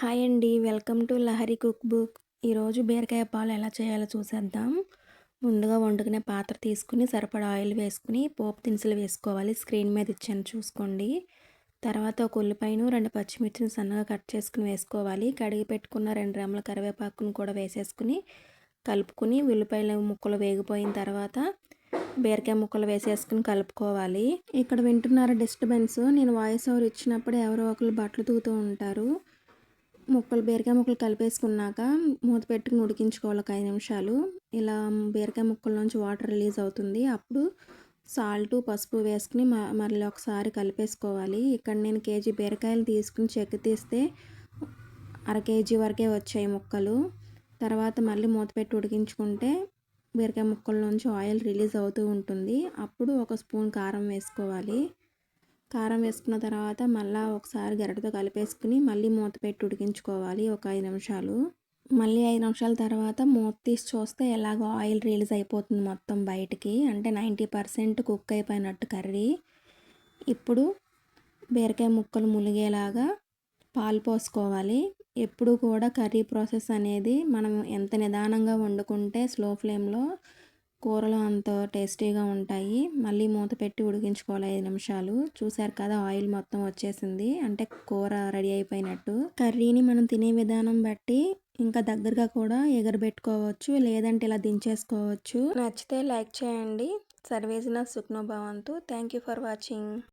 Hi అండి. Welcome to Lahari cook book. ఈరోజు బీరకాయ పాలు ఎలా చేయాలో చూసేద్దాం. ముందుగా వండుకునే పాత్ర తీసుకుని సరిపడా ఆయిల్ వేసుకుని పోపు దినుసులు వేసుకోవాలి. స్క్రీన్ మీద ఇచ్చాను చూసుకోండి. తర్వాత ఒక ఉల్లిపాయను రెండు పచ్చిమిర్చిని సన్నగా కట్ చేసుకుని వేసుకోవాలి. కడిగి పెట్టుకున్న రెండు రెమ్మల కరివేపాకును కూడా వేసేసుకుని కలుపుకుని ఉల్లిపాయల ముక్కలు వేగిపోయిన తర్వాత బీరకాయ ముక్కలు వేసేసుకుని కలుపుకోవాలి. ఇక్కడ వింటున్నారు డిస్టర్బెన్స్? నేను వాయిస్ ఓవర్ ఇచ్చినప్పుడు ఎవరో ఒకరు బట్టలు తూతూ ఉంటారు. ముక్కలు బీరకాయ ముక్కలు కలిపేసుకున్నాక మూత పెట్టుకుని ఉడికించుకోవాలి ఒక ఐదు నిమిషాలు. ఇలా బీరకాయ ముక్కల్లోంచి వాటర్ రిలీజ్ అవుతుంది. అప్పుడు సాల్ట్ పసుపు వేసుకుని మళ్ళీ ఒకసారి కలిపేసుకోవాలి. ఇక్కడ నేను కేజీ బీరకాయలు తీసుకుని చెక్కి తీస్తే అర కేజీ వరకే వచ్చాయి ముక్కలు. తర్వాత మళ్ళీ మూత పెట్టి ఉడికించుకుంటే బీరకాయ ముక్కల్లోంచి ఆయిల్ రిలీజ్ అవుతూ ఉంటుంది. అప్పుడు ఒక స్పూన్ కారం వేసుకోవాలి. కారం వేసుకున్న తర్వాత మళ్ళీ ఒకసారి గరిటతో కలిపేసుకుని మళ్ళీ మూత పెట్టి ఉడికించుకోవాలి ఒక ఐదు నిమిషాలు. మళ్ళీ ఐదు నిమిషాల తర్వాత మూత తీసి చూస్తే ఎలాగో ఆయిల్ రిలీజ్ అయిపోతుంది మొత్తం బయటికి. అంటే నైంటీ పర్సెంట్ కుక్ అయిపోయినట్టు కర్రీ. ఇప్పుడు బీరకాయ ముక్కలు ములిగేలాగా పాలు పోసుకోవాలి. ఎప్పుడు కూడా కర్రీ ప్రాసెస్ అనేది మనం ఎంత నిదానంగా వండుకుంటే స్లో ఫ్లేమ్లో కూరలు అంత టేస్టీగా ఉంటాయి. మళ్ళీ మూత పెట్టి ఉడికించుకోవాలి ఐదు నిమిషాలు. చూసారు కదా ఆయిల్ మొత్తం వచ్చేసింది. అంటే కూర రెడీ అయిపోయినట్టు. కర్రీని మనం తినే విధానం బట్టి ఇంకా దగ్గరగా కూడా ఎగరబెట్టుకోవచ్చు లేదంటే ఇలా దించేసుకోవచ్చు. నచ్చితే లైక్ చేయండి. సర్వేసిన సుఖ్నోభవంతు థ్యాంక్ యూ ఫర్ వాచింగ్.